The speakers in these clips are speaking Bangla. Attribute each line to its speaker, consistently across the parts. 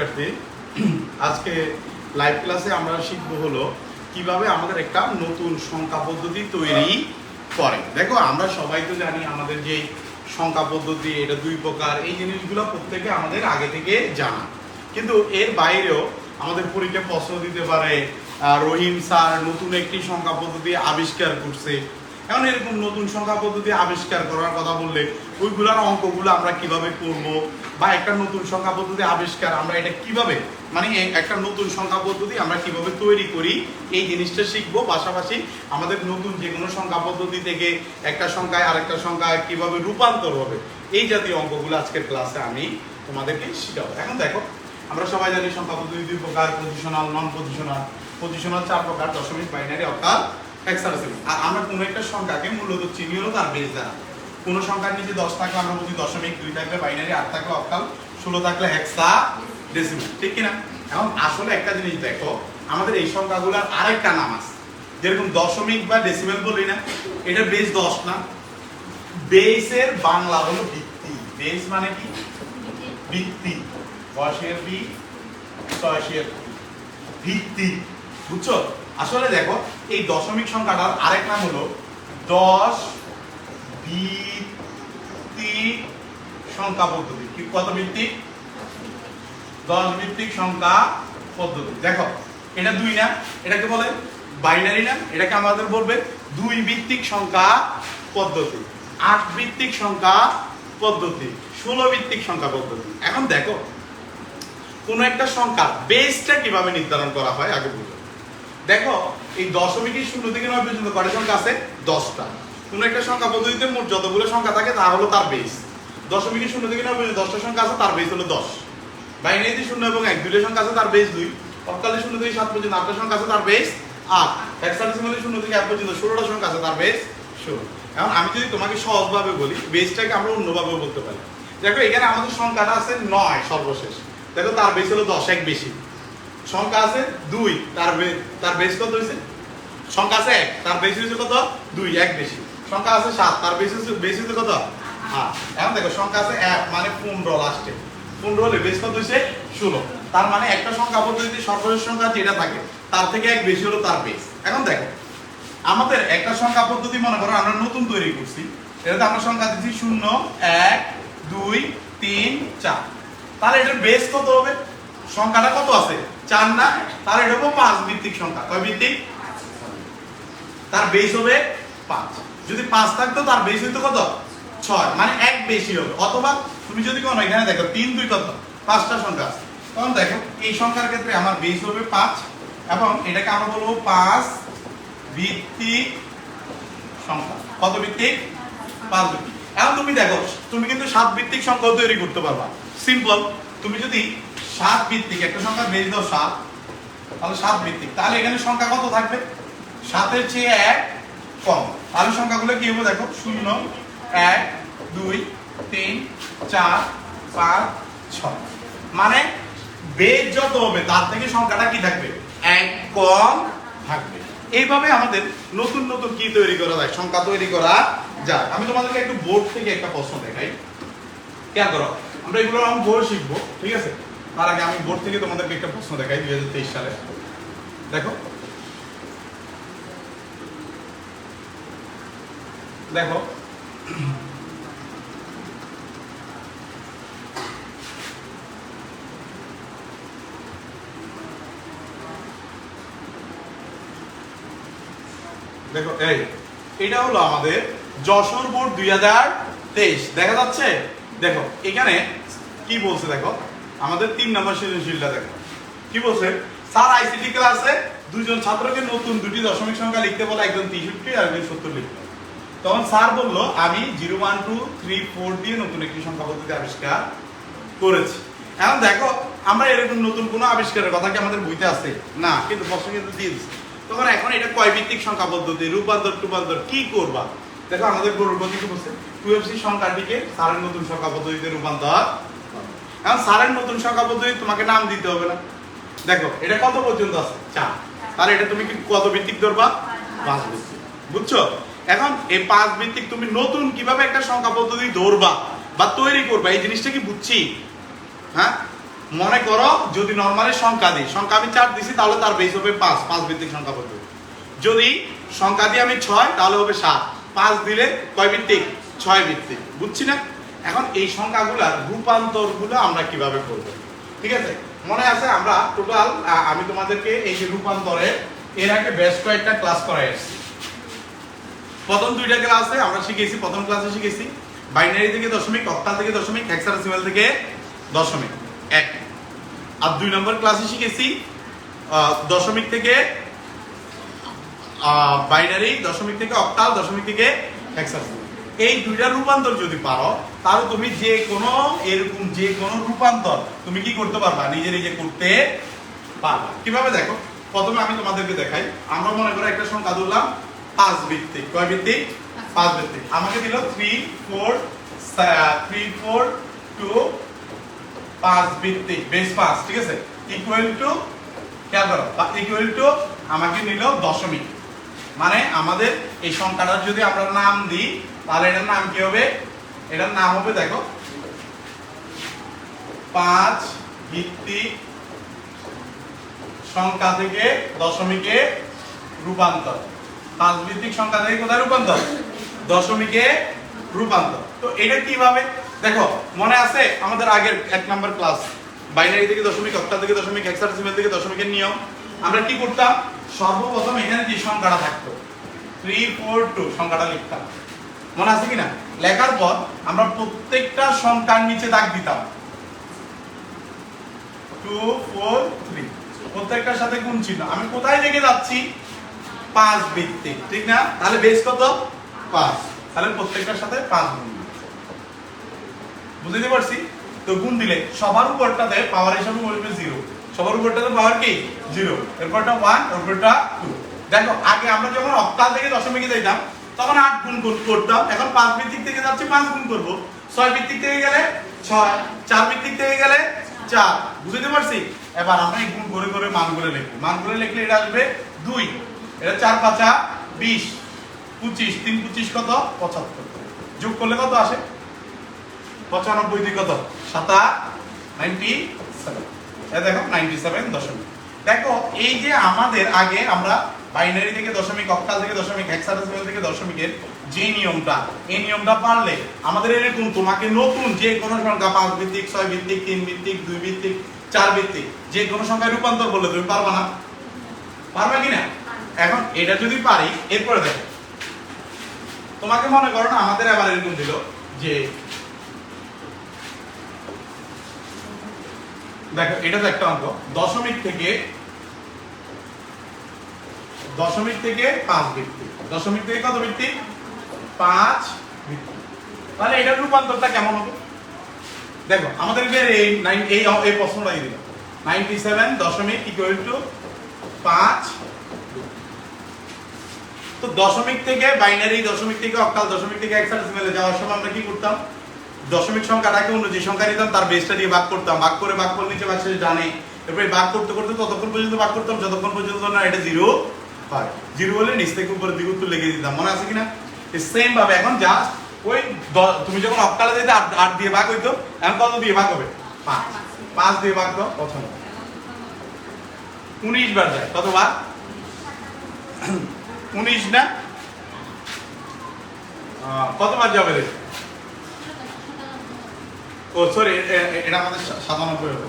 Speaker 1: শিক্ষার্থী, আজকে লাইভ ক্লাসে আমরা শিখব হলো কীভাবে আমাদের একটা নতুন সংখ্যা পদ্ধতি তৈরি করে। দেখো, আমরা সবাই তো জানি আমাদের যে সংখ্যা পদ্ধতি, এটা দুই প্রকার, এই জিনিসগুলো প্রত্যেকে আমাদের আগে থেকে জানা। কিন্তু এর বাইরেও আমাদের পরীক্ষা প্রশ্ন দিতে পারে রহিম স্যার নতুন একটি সংখ্যা পদ্ধতি আবিষ্কার করছে এখন এরকম নতুন সংখ্যা পদ্ধতি আবিষ্কার করার কথা বললে ওইগুলোর অঙ্কগুলো আমরা কীভাবে করব বা একটা নতুন সংখ্যা পদ্ধতি আবিষ্কার আমরা এটা কীভাবে মানে একটা নতুন সংখ্যা পদ্ধতি আমরা কীভাবে তৈরি করি, এই জিনিসটা শিখব। পাশাপাশি আমাদের নতুন যে কোনো সংখ্যা পদ্ধতি থেকে একটা সংখ্যায় আরেকটা সংখ্যায় কীভাবে রূপান্তর হবে, এই জাতীয় অঙ্কগুলো আজকের ক্লাসে আমি তোমাদেরকে শেখাবো। এখন দেখো, আমরা সবাই জানি সংখ্যা পদ্ধতি দুই প্রকার পজিশনাল নন পজিশনাল পজিশনাল চার প্রকার, দশমিক বাইনারি অর্থাৎ আর আমরা কোনো একটা সংখ্যাকে মূলত চিনি হলো তার বেস দ্বারা। কোনো সংখ্যার নিচে দশ থাকলে আমরা বলছি দশমিক দুই থাকলে বাইনারি আট থাকলে অক্টাল ষোলো থাকলে হেক্সা ডেসিমাল ঠিক কিনা? এখন আসলে একটা জিনিস দেখো, আমাদের এই সংখ্যাগুলোর আরেকটা নাম আছে। যেরকম দশমিক বা ডেসিমাল বলি না, এটা বেস দশ না। বেসের বাংলা হলো ভিত্তি। বেস মানে কি? ভিত্তি। বয়সের বি ভিত্তি। বুঝছ? আসলে দেখো, এই দশমিক সংখ্যাটার আরেক নাম হলো দশ ভিত্তিক সংখ্যা পদ্ধতি। কি কত ভিত্তিক? দশ ভিত্তিক সংখ্যা পদ্ধতি। দেখো, এটা দুই না, এটাকে বলে বাইনারি না, এটাকে আমাদের বলবে দুই ভিত্তিক সংখ্যা পদ্ধতি। আট ভিত্তিক সংখ্যা পদ্ধতি, ষোলো ভিত্তিক সংখ্যা পদ্ধতি। এখন দেখো, কোনো একটা সংখ্যা বেসটা কীভাবে নির্ধারণ করা হয়, আগে বুঝো। দেখো, এই দশমিকের শূন্য থেকে নয় পর্যন্ত? কয়টা সংখ্যা আছে? দশটা। কোনো একটা সংখ্যা পদ্ধতিতে মোট যতগুলো সংখ্যা থাকে, তা হলো তার বেস দশমিকের শূন্য থেকে নয় পর্যন্ত? দশটা সংখ্যা আছে, তার বেস হলো দশ। বাইনারিতে শূন্য এবং এক, দুইটা সংখ্যা আছে, তার বেস দুই। অকালে শূন্য থেকে সাত পর্যন্ত আটটা সংখ্যা আছে, তার বেস আট। হেক্সাডেসিমালে শূন্য থেকে এক পর্যন্ত ষোলোটা সংখ্যা আছে, তার বেস ষোলো। এখন আমি যদি তোমাকে সহজভাবে বলি বেসটাকে আমরা অন্যভাবেও বলতে পারি। দেখো, এখানে আমাদের সংখ্যাটা আছে নয় সর্বশেষ। দেখো, তার বেস হলো দশ, এক বেশি। সংখ্যা আছে দুই, তার তার বেস কত হয়েছে সংখ্যা আছে এক, তার বেশি হয়েছে কত? দুই, এক বেশি। সংখ্যা আছে সাত, তার বেশি বেশি হচ্ছে কত? হ্যাঁ এখন দেখো, সংখ্যা আছে এক মানে পনেরো লাস্টে পনেরো হলে বেশ কত হয়েছে ষোলো। তার মানে একটা সংখ্যা পদ্ধতিতে সর্বশেষ সংখ্যা যেটা থাকে, তার থেকে এক বেশি হলো তার বেস এখন দেখো, আমাদের একটা সংখ্যা পদ্ধতি মনে করো, আমরা নতুন তৈরি করছি। এটাতে আমরা সংখ্যা দিচ্ছি শূন্য, এক, দুই, তিন, চার। তাহলে এটার বেস কত হবে? সংখ্যাটা কত আছে? চার না তাহলে এটা হবে পাঁচ ভিত্তিক সংখ্যা। কয় ভিত্তিক? তার বেস হবে পাঁচ। যদি পাঁচ থাকতো, তার বেস হইতো কত? ছয়। মানে এক বেশি হবে। অথবা তুমি যদি কোনো এখানে দেখো, তিন, দুই কত? পাঁচটা সংখ্যা আছে। তখন দেখো, এই সংখ্যার ক্ষেত্রে আমার বেস হবে পাঁচ, এবং এটাকে আমরা বলব পাঁচ ভিত্তিক সংখ্যা। কত ভিত্তিক? পাঁচ ভিত্তিক। এখন তুমি দেখো, তুমি কিন্তু সাত ভিত্তিক সংখ্যা তৈরি করতে পারবা। সিম্পল তুমি যদি সাত ভিত্তিক একটা সংখ্যা বেশ দাও সাত। তাহলে সাত ভিত্তিক তাহলে এখানে সংখ্যা কত থাকবে? সাতের চেয়ে এক কম। তাহলে সংখ্যাগুলো কি হবে দেখো? শূন্য, এক, দুই, তিন, চার, পাঁচ, ছয়। মানে বেজ যত হবে, তার থেকে সংখ্যাটা কি থাকবে? এক কম থাকবে। এইভাবে আমাদের নতুন নতুন কি তৈরি করা যায়, সংখ্যা তৈরি করা যায়। আমি তোমাদেরকে একটু বোর্ড থেকে একটা প্রশ্ন দেখাই। কেন করো, আমরা এগুলো আমি বোর্ড শিখব, ঠিক আছে? তার আগে আমি বোর্ড থেকে তোমাদেরকে একটা প্রশ্ন দেখাই, দুই হাজার তেইশ সালে। দেখো। দেখো। দেখো, এই, এটা হলো আমাদের যশোর বোর্ড দুই হাজার তেইশ। দেখা যাচ্ছে? দেখো, এখানে কি বলছে, দেখো? আমাদের তিন নম্বর সৃজনশীলটা দেখো কি বলছে? স্যার আইসিটি ক্লাসে দুজন ছাত্রকে নতুন দুটি দশমিক সংখ্যা লিখতে বলে একজন তেষট্টি আর একজন সত্তর লিখতে তখন স্যার বলল, আমি zero one, two, three, four দিয়ে নতুন একটি সংখ্যা পদ্ধতি আবিষ্কার করেছি। এখন দেখো, আমরা এরকম নতুন কোনো আবিষ্কারের কথা কি আমাদের বইতে আছে? না, কিন্তু প্রশ্ন কিন্তু দিয়ে দিচ্ছে তখন এখন এটা কয় ভিত্তিক সংখ্যা পদ্ধতি, রূপান্তর, টুপান্তর, কি করবা? দেখো, আমাদের গরুর গতি কি বলছে? টুয়েলসি সংখ্যাটিকে সারের নতুন সংখ্যা পদ্ধতিতে রূপান্তর এখন সারের নতুন সংখ্যা পদ্ধতি, তোমাকে নাম দিতে হবে না। দেখো, এটা কত পর্যন্ত আছে? চার। তাহলে এটা তুমি কি কত ভিত্তিক ধরবা? পাঁচ ভিত্তিক। বুঝছ? এখন এই পাঁচ ভিত্তিক তুমি নতুন কীভাবে একটা সংখ্যা পদ্ধতি ধরবা বা তৈরি করবা, এই জিনিসটা কি বুঝছি? হ্যাঁ? মনে করো, যদি নর্মালি সংখ্যা দিই, সংখ্যা আমি চার দিছি, তাহলে তার বেস হবে পাঁচ পাঁচ ভিত্তিক সংখ্যা পদ্ধতি। যদি সংখ্যা দিয়ে আমি ছয়, তাহলে হবে সাত। পাঁচ দিলে কয় ভিত্তিক? ছয় ভিত্তিক। বুঝছি না? এখন এই সংখ্যাগুলার রূপান্তরগুলো আমরা কীভাবে করব? ঠিক আছে? মনে আছে আমরা টোটাল আমি তোমাদেরকে এই যে রূপান্তরে এর আগে বেশ কয়েকটা ক্লাস করাই আসছি। প্রথম দুইটা ক্লাসে আমরা শিখেছি, প্রথম ক্লাসে শিখেছি। বাইনারি থেকে দশমিক অক্টাল থেকে দশমিক হেক্সাডেসিমাল থেকে দশমিক। এক। আর দুই নম্বর ক্লাসে শিখেছি দশমিক থেকে বাইনারি দশমিক থেকে অক্টাল দশমিক থেকে হেক্সাডেসিমাল এই দুইটা রূপান্তর যদি পারো তাহলে তুমি যে কোনো এরকম যে কোনো রূপান্তর তুমি কি করতে পারবা? নিজে নিজে করতে পারবা। কীভাবে দেখো? প্রথমে আমি তোমাদেরকে দেখাই। আমরা মনে করো একটা সংখ্যা ধরলাম পাঁচ ভিত্তিক কয় ভিত্তিক পাঁচ। ভিত্তিক আমাকে দিল three four three four two পাঁচ ভিত্তিক বেস পাঁচ ঠিক আছে? ইকুয়াল টু খেয়াল করো ইকুয়াল টু আমাকে নিল দশমিক। মানে আমাদের এই সংখ্যাটার যদি আমরা নাম দিই তাহলে এটার নাম কি হবে? এটার নাম হবে দেখো, পাঁচ ভিত্তিক সংখ্যা থেকে দশমিকে রূপান্তর। পাঁচ ভিত্তিক সংখ্যা থেকে কোথায় রূপান্তর? দশমিকে রূপান্তর। তো এটা কীভাবে? দেখো, মনে আছে আমাদের আগের এক নাম্বার ক্লাস, বাইনারি থেকে দশমিক অক্টাল থেকে দশমিক, হেক্সাডেসিমাল থেকে দশমিকের নিয়ম। আমরা কি করতাম? সর্বপ্রথম এখানে যে সংখ্যাটা থাকতো থ্রি ফোর টু সংখ্যাটা লিখতাম। মনে আছে কিনা? লেখার পর আমরা প্রত্যেকটা সংখ্যার নিচে দাগ দিতাম। টু ফোর থ্রি প্রত্যেকটার সাথে গুণ আমি কোথায় যাচ্ছি? পাঁচ ভিত্তিক ঠিক না? তাহলে বেস কত? পাঁচ। তাহলে প্রত্যেকটার সাথে পাঁচ গুণ বুঝতে পারছি? তো গুণ দিলে সবার উপরটাতে পাওয়ার হিসাবে বলবে জিরো সবার উপরটাতে পাওয়ার কি? জিরো এরপরটা ওয়ান এরপরটা টু দেখো, আগে আমরা যখন অক্টাল থেকে দশমিকে যাইতাম তখন আট গুণ কর- করতাম। এখন পাঁচ ভিত্তিক থেকে যাচ্ছি, পাঁচ গুণ করব। ছয় ভিত্তিক থেকে গেলে ছয়, চার ভিত্তিক থেকে গেলে চার। বুঝতে পারছি? এবার আমরা গুণ করে করে মানগুলো লিখব। মানগুলো লিখলে এটা আসবে দুই। এটা চার পাঁচা বিশ, পঁচিশ। তিন পঁচিশ কত? পঁচাত্তর। যোগ করলে কত আসে? পঁচানব্বই দুই কত? সাতা নাইনটি সেভেন এটা দেখো নাইনটি সেভেন দশমিক। দেখো, এই যে আমাদের আগে আমরা বাইনারি থেকে দশমিক অক্টাল থেকে দশমিক হেক্সাডেসিমাল থেকে দশমিকের যে নিয়মটা, এই নিয়মটা পারলে আমাদের এরকম তোমাকে নতুন যে কোনো সংখ্যা, পাঁচ ভিত্তিক, ছয় ভিত্তিক, তিন ভিত্তিক, দুই ভিত্তিক, চার ভিত্তিক, যে কোনো সংখ্যায় রূপান্তর বললে তুমি পারবা না। পারবা কি না এখন এটা যদি পারি, এরপরে দেখো। তোমাকে মনে করো না, আমাদের আবার এরকম দিল যে, দেখো, এটা তো একটা অঙ্ক। দশমিক থেকে দশমিক থেকে পাঁচ ভিত্তি। দশমিক থেকে কত ভিত্তি? পাঁচ ভিত্তি। তাহলে এটার রূপান্তরটা কেমন হবে? দেখো, আমাদের এই নাইন এই এই প্রশ্নটাই দিল। নাইনটি সেভেন দশমিক ইকুয়াল টু পাঁচ তো দশমিক থেকে বাইনারি দশমিক থেকে অক্টাল দশমিক থেকে হেক্সাডেসিমালে যাওয়ার সময় আমরা কি করতাম? দশমিক সংখ্যাটাকে অন্য যে সংখ্যা নিতাম, তার বেসটা দিয়ে ভাগ করতাম। ভাগ করে ভাগ করে নিচে ভাগ জানে এরপরে ভাগ করতে করতে ততক্ষণ পর্যন্ত ভাগ করতাম, যতক্ষণ পর্যন্ত না, এটা জিরো জিরো হলে নিচ থেকে উপরের দিকে উত্তর লেগে দিতাম, মনে আছে কিনা? সেম ভাবে এখন জাস্ট ওই তুমি যখন অক্টালে যেতে আট দিয়ে ভাগ হইতো, এখন কত দিয়ে ভাগ হবে? পাঁচ। পাঁচ দিয়ে ভাগ দাও, প্রথম। উনিশ বার যায়, কতবার? উনিশ না? কতবার যাবে রে? ও সরি এটা আমাদের সাতানব্বই হবে।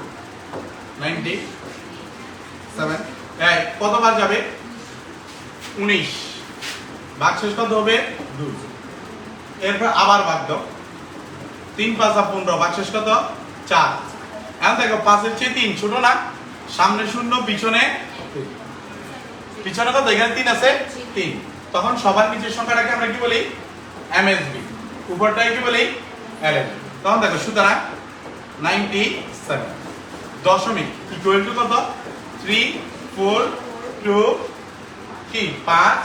Speaker 1: Ninety seven. কতবার যাবে? উনিশ। ভাগ শেষ কত হবে? দুই। এরপর আবার ভাগ দাও। তিন, পাঁচা পনেরো। ভাগ শেষ কত? চার। এখন দেখো, পাঁচের চেয়ে তিন ছোট না? সামনে শূন্য, পিছনে পিছনে কত? এখানে তিন আছে? তিন। তখন সবার নিচের সংখ্যাটাকে আমরা কি বলি? এমএসবি। উপরটাকে কি বলি? এলএসবি তখন দেখো, সুতরাং নাইনটি সেভেন। দশমিক ইকুয়াল টু কত? থ্রি ফোর টু কি? পাঁচ।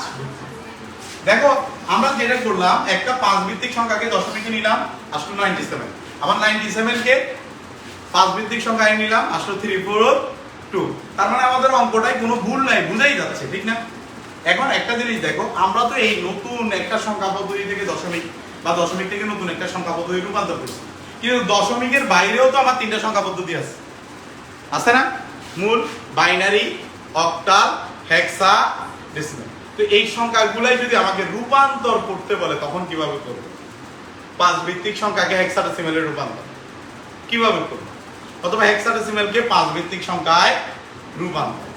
Speaker 1: দেখো, আমরা যেটা করলাম, একটা পাঁচ ভিত্তিক সংখ্যাকে দশমিকে নিলাম, আসলো নাইনটি সেভেন। আবার নাইনটি সেভেনকে পাঁচ ভিত্তিক সংখ্যায় নিলাম, আসলো থ্রি ফোর টু তার মানে আমাদের অঙ্কটাই কোনো ভুল নাই, বুঝাই যাচ্ছে, ঠিক না? এখন একটা জিনিস দেখো, আমরা তো এই নতুন একটা সংখ্যা পদ্ধতি থেকে দশমিক, বা দশমিক থেকে নতুন একটা সংখ্যা পদ্ধতি রূপান্তর করছি। কিন্তু দশমিকের বাইরেও তো আমার তিনটা সংখ্যা পদ্ধতি আছে। আছে না? মূল, বাইনারি, অক্টাল, হেক্সা ডেসিমেল তো এই সংখ্যাগুলাই যদি আমাকে রূপান্তর করতে বলে, তখন কীভাবে করব? পাঁচ ভিত্তিক সংখ্যাকে হেক্সাডেসিমেলে রূপান্তর। কীভাবে করব? অথবা হেক্সাডেসিমেলকে পাঁচ ভিত্তিক সংখ্যায় রূপান্তর।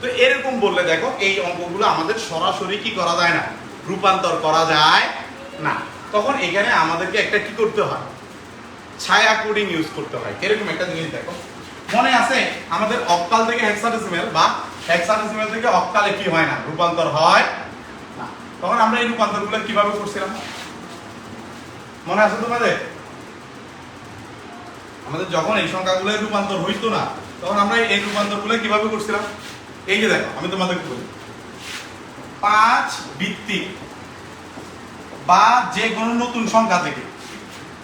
Speaker 1: তো এরকম বললে দেখো, এই অঙ্কগুলো আমাদের সরাসরি কি করা যায় না? রূপান্তর করা যায় না। তখন এখানে আমাদেরকে একটা কি করতে হয়? ছায়া কোডিং ইউজ করতে হয়। এরকম একটা জিনিস দেখো। মনে আছে? আমাদের অক্টাল থেকে হেক্সাডেসিমেল বা হেক্সাডেসিমেল থেকে অক্টালে কি হয় না? রূপান্তর হয় না। তখন আমরা এই রূপান্তরগুলো কীভাবে করছিলাম? মনে আছে তোমাদের? আমাদের যখন এই সংখ্যাগুলো রূপান্তর হইতো না, তখন আমরা এই রূপান্তরগুলো কীভাবে করছিলাম? এই যে দেখো, আমি তোমাদেরকে বলি। পাঁচ ভিত্তিক বা যে কোনো নতুন সংখ্যা থেকে।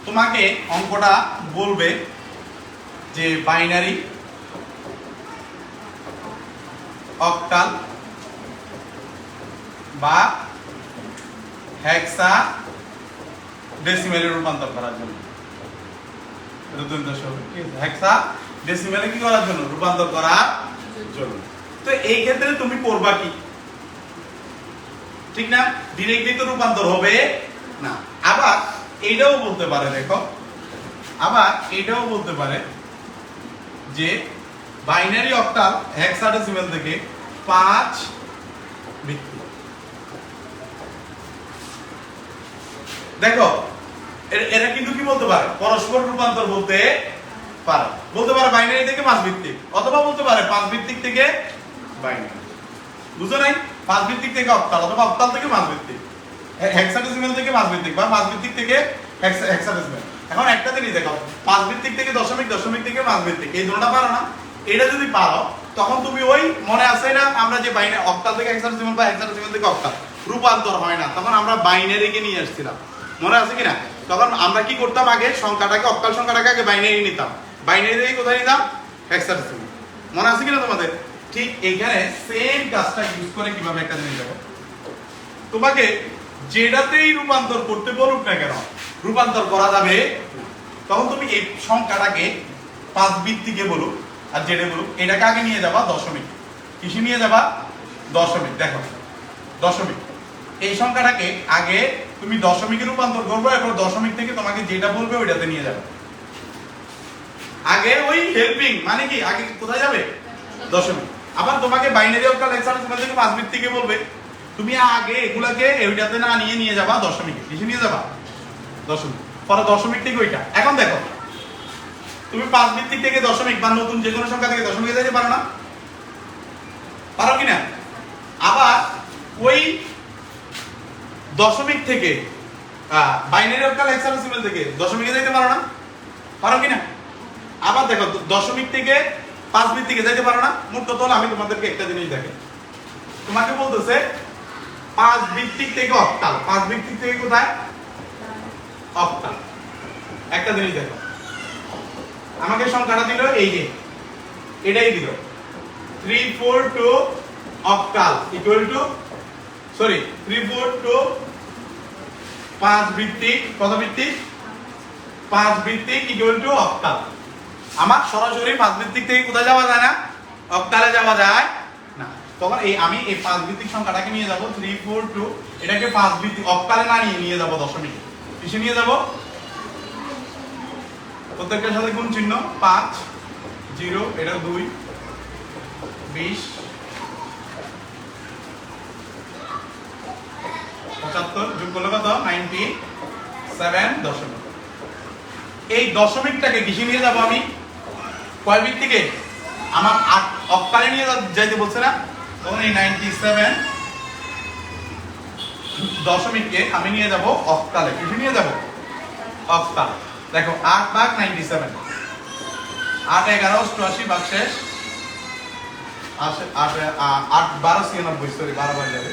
Speaker 1: তোমাকে অঙ্কটা বলবে যে বাইনারি অক্টাল বা হেক্সা ডেসিমেলে রূপান্তর করার জন্য? হেক্সা ডেসিমেলে কি করার জন্য? রূপান্তর করার জন্য। তো এই ক্ষেত্রে তুমি করবা কি? ঠিক না? ডিরেক্টলি তো রূপান্তর হবে না। আবার এইটাও বলতে পারে, দেখো। আবার এইটাও বলতে পারে যে বাইনারি অক্টাল হেক্সাডেসিমেল থেকে পাঁচ ভিত্তি দেখো, এরা কিন্তু কি বলতে পারে? পরস্পর রূপান্তর বলতে পারে। বলতে পারে বাইনারি থেকে পাঁচ ভিত্তিক অথবা বলতে পারে পাঁচ ভিত্তিক থেকে বাইনারি। বুঝো নাই? পাঁচ ভিত্তিক থেকে অক্টাল, অথবা অক্টাল থেকে পাঁচ ভিত্তিক হেক্সাডেসিমেল থেকে পাঁচ ভিত্তিক বা পাঁচ ভিত্তিক থেকে হেক্সা- হেক্সাডেসিমেল এখন একটা জিনিস দেখো পাঁচ ভিত্তিক থেকে দশমিক দশমিক থেকে পাঁচ ভিত্তিক এই দুটোটা পারো না? এটা যদি পারো, তখন তুমি ওই মনে আছে না, আমরা যে বাইনে অক্টাল থেকে হেক্সাডেসিমেল বা হেক্সাডেসিমেল থেকে অক্টাল। রূপান্তর হয় না, তখন আমরা বাইনারিকে নিয়ে আসছিলাম। মনে আছে কিনা? তখন আমরা কি করতাম আগে? সংখ্যাটাকে, অক্টাল সংখ্যাটাকে আগে বাইনারি নিতাম। বাইনারি থেকে কোথায় নিতাম? হেক্সাডেসিমেল মনে আছে কিনা তোমাদের? ঠিক এইখানে সেম কাজটা ইউজ করে কীভাবে একটা জিনিস দেখো। তোমাকে যেটাতেই রূপান্তর করতে বলুক না কেন, রূপান্তর করা যাবে তখন তুমি এই সংখ্যাটাকে পাঁচ ভিত্তিকে বলুক আর যেটা বলুক, এটাকে আগে নিয়ে যাবা দশমিক কিসে নিয়ে যাবা দশমিক দেখো। দশমিক এই সংখ্যাটাকে আগে তুমি দশমিকে রূপান্তর করব, এরপর দশমিক থেকে তোমাকে যেটা বলবে ওইটাতে নিয়ে যাবে। আগে ওই হেল্পিং মানে কি? আগে কোথায় যাবে? দশমিক আবার তোমাকে বাইনারি অক্টাল হেক্সাডেসিমাল থেকে পাঁচ ভিত্তিকে বলবে। তুমি আগে এগুলাকে ওইটাতে না নিয়ে নিয়ে যাবা দশমিকে কিসে নিয়ে যাবা দশমিক পরে দশমিক থেকে ওইটা। এখন দেখো তুমি পাঁচ ভিত্তিক থেকে দশমিক বা নতুন যে কোনো সংখ্যা থেকে দশমিকে যেতে পারো না। পারো কি না? আবার ওই দশমিক থেকে বাইনারি অক্টাল হেক্সাডেসিমাল থেকে দশমিকে যেতে পারো না। পারো কি না? আবার দেখো, দশমিক থেকে পাঁচ ভিত্তিকে যেতে পারো না। মোট কত হলো আমি তোমাদেরকে একটা জিনিস দেখে তোমাকে বলতেছে পাঁচ ভিত্তিক থেকে অক্টাল পাঁচ ভিত্তিক থেকে কোথায়? অক্টাল একটা জিনিস দেখো। আমাকে সংখ্যাটা দিল এই যে, এটাই দিল। Three four two octal equal to sorry three four two পাঁচ ভিত্তিক, কত ভিত্তিক? পাঁচ ভিত্তিক ইকুয়াল টু অক্টাল আমার সরাসরি পাঁচ ভিত্তিক থেকে কোথায় যাওয়া যায় না? অক্টালে যাওয়া যায় না। তখন এই আমি এই পাঁচ ভিত্তিক সংখ্যাটাকে নিয়ে যাব থ্রি ফোর টু এটাকে পাঁচ ভিত্তিক অক্টালে না নিয়ে নিয়ে যাব দশমিক। কিসে নিয়ে যাব? প্রত্যেকটার সাথে কোন চিহ্ন পাঁচ, জিরো, এটা দুই, বিশ, পঁচাত্তর, যোগ করলে কত? নাইনটি সেভেন দশমিক। এই দশমিকটাকে কিসে নিয়ে যাব আমি। কয় ভিত্তিকে আমার আট অক্টালে নিয়ে যাইতে বলছে না? তখন এই নাইনটি সেভেন দশমিককে আমি নিয়ে যাব অক্টালে কিসে নিয়ে যাব? অক্টাল দেখো, আট ভাগ নাইনটি সেভেন আট এগারো, অষ্টআশি, ভাগ শেষ। আট বারো ছিয়ানব্বই সরি বারো বার যাবে।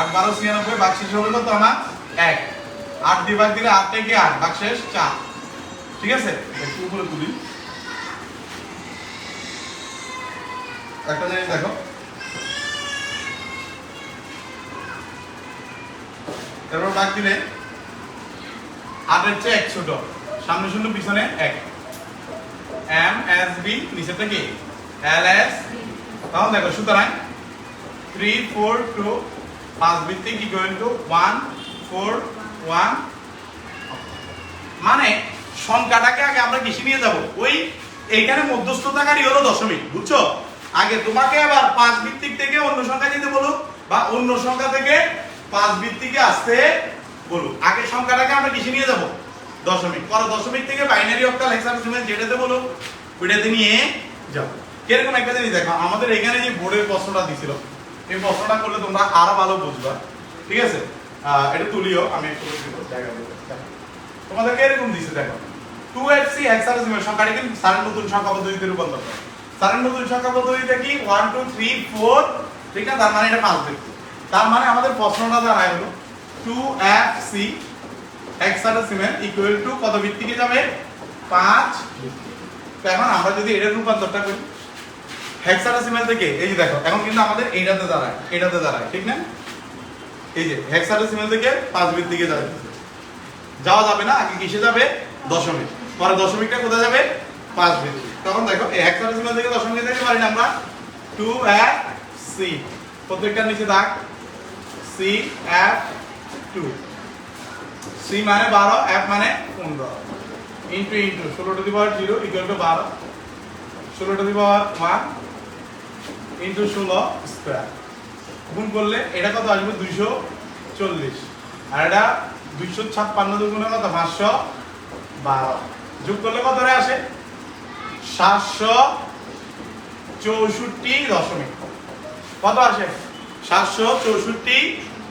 Speaker 1: আট বারো ছিয়ানব্বই, ভাগ শেষ হবে কত আমার? এক। আট দুই ভাগ দিলে আট থেকে আট, ভাগ শেষ চার। ঠিক আছে? একটু উপরে তুলি। একটা জিনিস দেখো। তারপর ভাগ দিলে আটের চেয়ে এক ছোট। সামনে শূন্য পিছনে এক। এম, এস, বি নিচেটা কি? এল, এস তখন দেখো, সুতরাং থ্রি ফোর টু পাঁচ ভিত্তিক equal to one four one মানে সংখ্যাটাকে আগে আমরা কিসে নিয়ে যাব। ওই এইখানে মধ্যস্থতাকারী হলো দশমিক, বুঝছ? আগে তোমাকে আবার পাঁচ ভিত্তিক থেকে অন্য সংখ্যা দিতে বলুক, বা অন্য সংখ্যা থেকে পাঁচ ভিত্তিকে আসতে বলুক আগে সংখ্যাটাকে আমরা কিসে নিয়ে যাব। দশমিক। পরে দশমিক থেকে বাইনারি অক্টাল হেক্সাডেসিমাল যেটাতে বলুক ওইটাতে নিয়ে যাব। কীরকম একটা জিনিস দেখো, আমাদের এখানে যে বোর্ডের প্রশ্নটা দিছিল, এই প্রশ্নটা করলে তোমরা আরও ভালো বুঝবা। ঠিক আছে? এটা তুলিও, আমি একটু জায়গা। তোমাদেরকে এরকম দিছে দেখো? টু এফ সি হেক্সাডেসিমাল সংখ্যাটা কিন্তু সারের নতুন সংখ্যা পদ্ধতিতে রূপান্তর করে। সারের নতুন সংখ্যা পদ্ধতিতে কি? ওয়ান টু থ্রি ফোর ঠিক না? তার মানে এটা পাঁচ ব্যক্তি তার মানে আমাদের প্রশ্নটা দাঁড়ায় হলো two F C hexadecimal equal to কত ভিত্তিকে যাবে? পাঁচ। ভিত্তি। তো এখন আমরা যদি এটার রূপান্তরটা করি হেক্সাডেসিমাল থেকে, এই যে দেখো, এখন কিন্তু আমাদের এইটাতে দাঁড়ায় এটাতে দাঁড়ায়, ঠিক না? এই যে হেক্সাডেসিমাল থেকে পাঁচ ভিত্তিকে যাবে। যাওয়া যাবে না, আগে কিসে যাবে? দশমিক। পরে দশমিকটা কোথায় যাবে? পাঁচ ভিত্তি। তখন দেখো, এই হেক্সাডেসিমাল থেকে দশমিক যেতে পারি না আমরা। টু এফ সি প্রত্যেকটার নিচে দাগ। সি এফ টু সি মানে বারো এফ মানে পনেরো। ইন্টু ইন্টু ষোলো to the power zero equal to বারো। ষোলো টু দি পাওয়ার ইন্টু ষোলো স্কোয়ার গুণ করলে এটা কত আসবে? দুইশো চল্লিশ। আর এটা দুইশো ছাপ্পান্ন কত? পাঁচশো বারো। যোগ করলে কত আসে? সাতশো চৌষট্টি দশমিক। কত আসে? সাতশো চৌষট্টি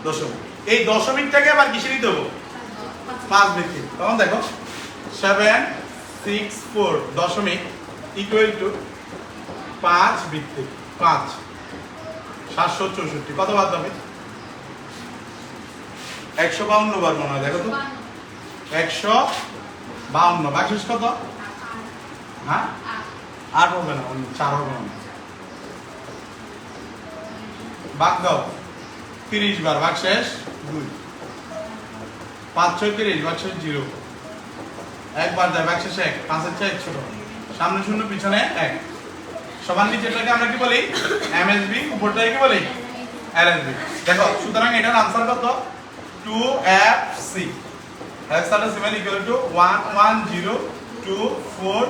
Speaker 1: দশমিক। এই দশমিকটাকে আবার কিসে নিতে হব? পাঁচ ভিত্তিক তখন দেখো সেভেন সিক্স ফোর দশমিক ইকুয়াল টু পাঁচ ভিত্তিক পাঁচ। সাতশো চৌষট্টি। কত বাদ হবে একশো বাউন্ন বার মনে হয়, দেখো তো। একশো বাউন্ন। বাকশেষ কত? হ্যাঁ? আট হবে না, চার হবে না। বাদ দাও। তিরিশ বার বাকশেষ দুই। পাঁচ, ছয়, তিরিশ বাকশেষ জিরো। একবার যায় বাকশেষ এক। পাঁচের চেয়ে এক, ছোট। সামনে, শূন্য, পিছনে, এক। সবার নিচেটাকে আমরা কি বলি? এমএসবি উপরটাকে কি বলি এলএসবি দেখো, সুতরাং এটার আনসার কত? Two F C hexadecimal equal to one one zero two four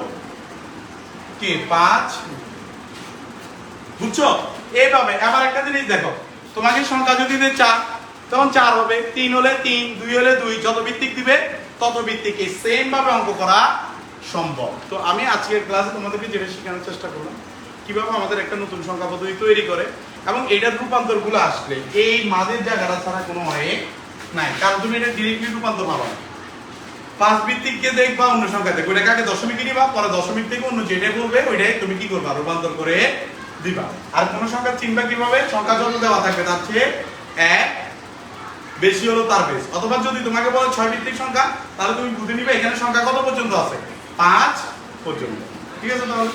Speaker 1: কে পাঁচ। বুঝছ? এইভাবে আবার একটা জিনিস দেখো। তোমাকে সংখ্যা যদি চার, তখন চার হবে, তিন হলে তিন, দুই হলে দুই, যত ভিত্তিক দিবে, তত ভিত্তিকে সেম ভাবে অঙ্ক করা সম্ভব। তো আমি আজকের ক্লাসে তোমাদেরকে যেটা শেখানোর চেষ্টা করলাম, কীভাবে আমাদের একটা নতুন সংখ্যা পদ্ধতি তৈরি করে এবং এটার রূপান্তরগুলো আসলে এই মাঝের জায়গাটা ছাড়া কোনো হয় নাই। কারণ তুমি এটা ডিরেক্টলি রূপান্তর পাবা পাঁচ ভিত্তিককে দেখবা, অন্য সংখ্যা দেখবে। ওটাকে আগে দশমিক নিবা? পরে দশমিক থেকে অন্য যেটাই বলবে, ওইটাই তুমি কি করবা? রূপান্তর করে দিবা। আর কোন সংখ্যা চিনবা কীভাবে? সংখ্যা যত দেওয়া থাকবে তার চেয়ে এক বেশি হলো তার বেশ। অথবা যদি তোমাকে বলে ছয় ভিত্তিক সংখ্যা, তাহলে তুমি বুঝে নিবে এখানে সংখ্যা কত পর্যন্ত আছে? পাঁচ পর্যন্ত। ঠিক আছে তাহলে?